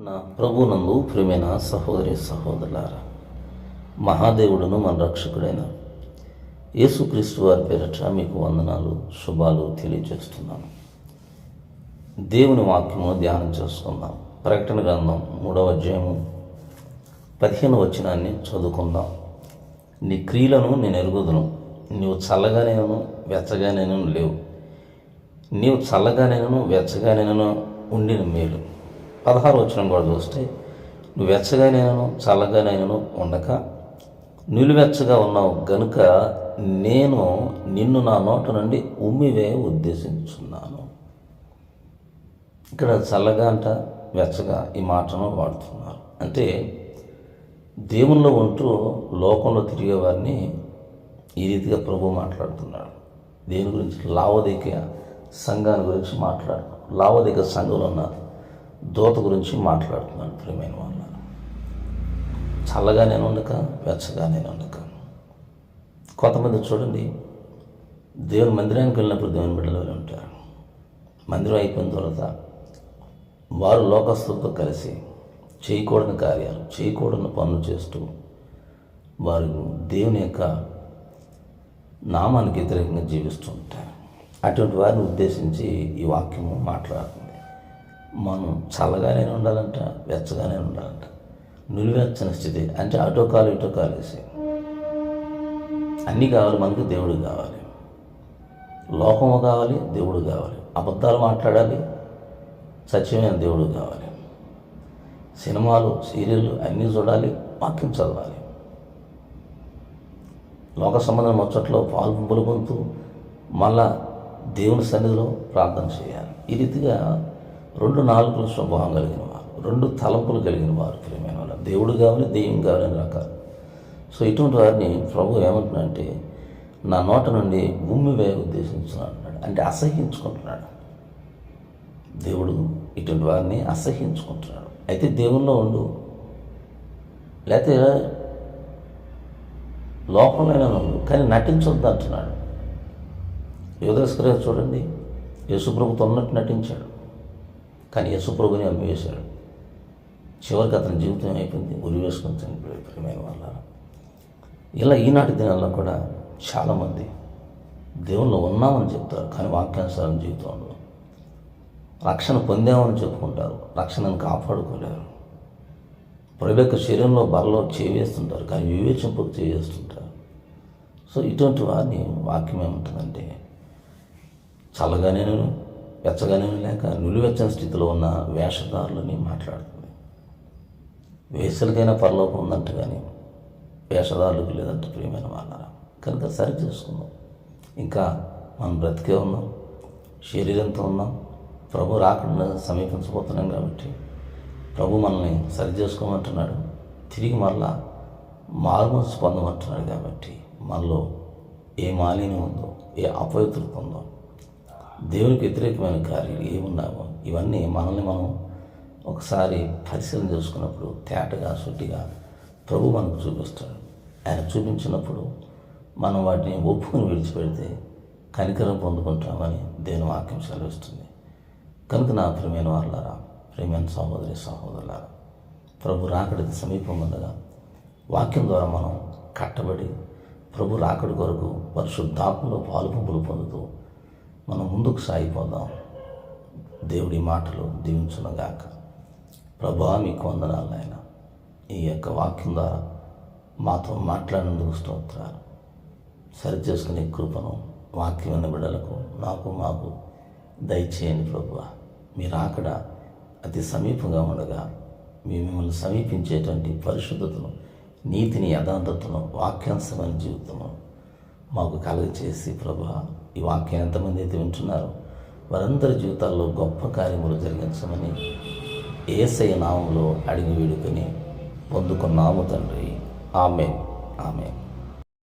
నా ప్రభునందు ప్రియమైన సహోదరి సహోదరులారా మహాదేవుడును మన రక్షకుడైన యేసుక్రీస్తు వారి పేరట మీకు వందనాలు శుభాలు తెలియజేస్తున్నాను. దేవుని వాక్యము ధ్యానం చేసుకుందాం ప్రకటన గ్రంథం మూడవ అధ్యాయము పదిహేను వచనాన్ని చదువుకుందాం. నీ క్రియలను నేను ఎరుగుదును నీవు చల్లగానేను వెచ్చగానేను లేవు. నీవు చల్లగానేను వెచ్చగానేను ఉండిన మేలు. పదహారు వచ్చిన కూడా చూస్తే నువ్వు వెచ్చగానైనాను చల్లగానైనాను ఉండక. నిలువెచ్చగా ఉన్నావు గనుక నేను నిన్ను నా నోట నుండి ఉమ్మివే ఉద్దేశించున్నాను. ఇక్కడ చల్లగా అంట వెచ్చగా ఈ మాటను వాడుతున్నారు. అంటే దేవుల్లో ఉంటూ లోకంలో తిరిగే వారిని ఈ రీతిగా ప్రభు మాట్లాడుతున్నాడు. దేని గురించి? లావదిక సంఘాన్ని గురించి మాట్లాడు లావదిక సంఘంలో ఉన్నారు దూత గురించి మాట్లాడుతున్నాడు ప్రియమైన వాళ్ళ చల్లగా నేను ఉండక వెచ్చగా నేను ఉండక. కొంతమంది చూడండి దేవుని మందిరానికి వెళ్ళినప్పుడు దేవుని బిడ్డలు ఉంటారు? మందిరం అయిపోయిన తర్వాత వారు లోకస్తులతో కలిసి చేయకూడని కార్యాలు చేయకూడని పనులు చేస్తూ వారు దేవుని యొక్క నామానికి వ్యతిరేకంగా జీవిస్తూ ఉంటారు. అటువంటి వారిని ఉద్దేశించి ఈ వాక్యము మాట్లాడుతుంది మనం చల్లగానే ఉండాలంట వెచ్చగానే ఉండాలంట. నిలువెచ్చని స్థితి అంటే అటో కాలు ఇటో కాలు వేసి. అన్నీ కావాలి మనకు దేవుడు కావాలి. లోకము కావాలి దేవుడు కావాలి. అబద్ధాలు మాట్లాడాలి సత్యమైన దేవుడు కావాలి. సినిమాలు సీరియళ్ళు అన్నీ చూడాలి వాక్యం చదవాలి. లోక సంబంధం ముచ్చట్లో పాలు పంపులు మళ్ళా దేవుని సన్నిధిలో ప్రార్థన చేయాలి. ఈ రీతిగా రెండు నాలుగుల స్వభావం కలిగిన వారు రెండు తలంపులు కలిగిన వారు ప్రియమైన వాళ్ళు. దేవుడు కావాలి దెయ్యం కావాలి అని రకాలు. సో ఇటువంటి వారిని ప్రభు ఏమంటున్నాడంటే నా నోట నుండి భూమి వే ఉద్దేశించున్నాడు అంటే అసహించుకుంటున్నాడు. దేవుడు ఇటువంటి వారిని అసహించుకుంటున్నాడు. అయితే దేవుల్లో ఉండు. లేకపోతే లోకంలోనే ఉండు. కానీ నటించొద్దు అంటున్నాడు. యోగేశ్వర చూడండి. యేసుప్రభుతో ఉన్నట్టు నటించాడు. కానీ యశుప్రభుని అమ్మివేశాడు. చివరికి అతని జీవితం అయిపోయింది. ఉరి వేసుకుని చనిపోయాడు ప్రియమైన వాళ్ళ. ఇలా ఈనాటి దినాల్లో కూడా చాలామంది దేవుళ్ళు ఉన్నామని చెప్తారు కానీ వాక్యానుసారం జీవితంలో రక్షణ పొందామని చెప్పుకుంటారు రక్షణను కాపాడుకోలేరు. ప్రభు యొక్క శరీరంలో బరలో చేవేస్తుంటారు కానీ వివేచింపక చేస్తుంటారు సో ఇటువంటి వారిని వాక్యం ఏముంటుందంటే చల్లగానేను వెచ్చగానే లేక నిలువెచ్చని స్థితిలో ఉన్న వేషధారులని మాట్లాడుతుంది. వేసులకైనా పరలోకం ఉందంట కానీ వేషధారులకు లేదంటే ప్రియమైన వాళ్ళ కనుక సరి చేసుకుందాం. ఇంకా మనం బ్రతికే ఉన్నాం శరీరంతో ఉన్నాం ప్రభు రాకుండా సమీపించబోతున్నాం కాబట్టి ప్రభు మనల్ని సరి చేసుకోమంటున్నాడు. తిరిగి మరలా మారుమనసు పొందమంటున్నాడు కాబట్టి మనలో ఏ మాలిన్యం ఉందో ఏ అపవిత్రత ఉందో దేవునికి వ్యతిరేకమైన కార్యాలు ఏమున్నావో ఇవన్నీ మనల్ని మనం ఒకసారి పరిశీలన చేసుకున్నప్పుడు తేటగా సుట్టిగా ప్రభు మనకు చూపిస్తాడు. ఆయన చూపించినప్పుడు మనం వాటిని ఒప్పుకుని విడిచిపెడితే కనికరం పొందుకుంటామని దేవుని వాక్యం సెలవిస్తుంది. కనుక నా ప్రియమైన వాళ్ళారా ప్రేమైన సహోదరి సహోదరులారా ప్రభు రాకడికి సమీపం ఉండగా వాక్యం ద్వారా మనం కట్టబడి ప్రభు రాకడి కొరకు పరిశుద్ధాత్మలో పాలుపంపులు పొందుతూ మనం ముందుకు సాగిపోదాం. దేవుడి మాటలు దీవించునగాక ప్రభా మీకు వందనాలు ఆయన ఈ యొక్క వాక్యం ద్వారా మాతో మాట్లాడినందుకు స్తోత్రాలు. సరి చేసుకునే కృపను వాక్యమైన బిడ్డలకు నాకు మాకు దయచేయండి ప్రభు మీరు అక్కడ అతి సమీపంగా ఉండగా మీ మిమ్మల్ని సమీపించేటువంటి పరిశుద్ధతను నీతిని యథార్థతను వాక్యాంశమైన జీవితము మాకు కలుగచేసి ప్రభు ఈ వాక్యం ఎంతమంది అయితే వింటున్నారో వారందరి జీవితాల్లో గొప్ప కార్యములు జరిగించమని ఏసై నామంలో అడిగి వేడుకొని పొందుకున్నాము తండ్రి. ఆమె ఆమె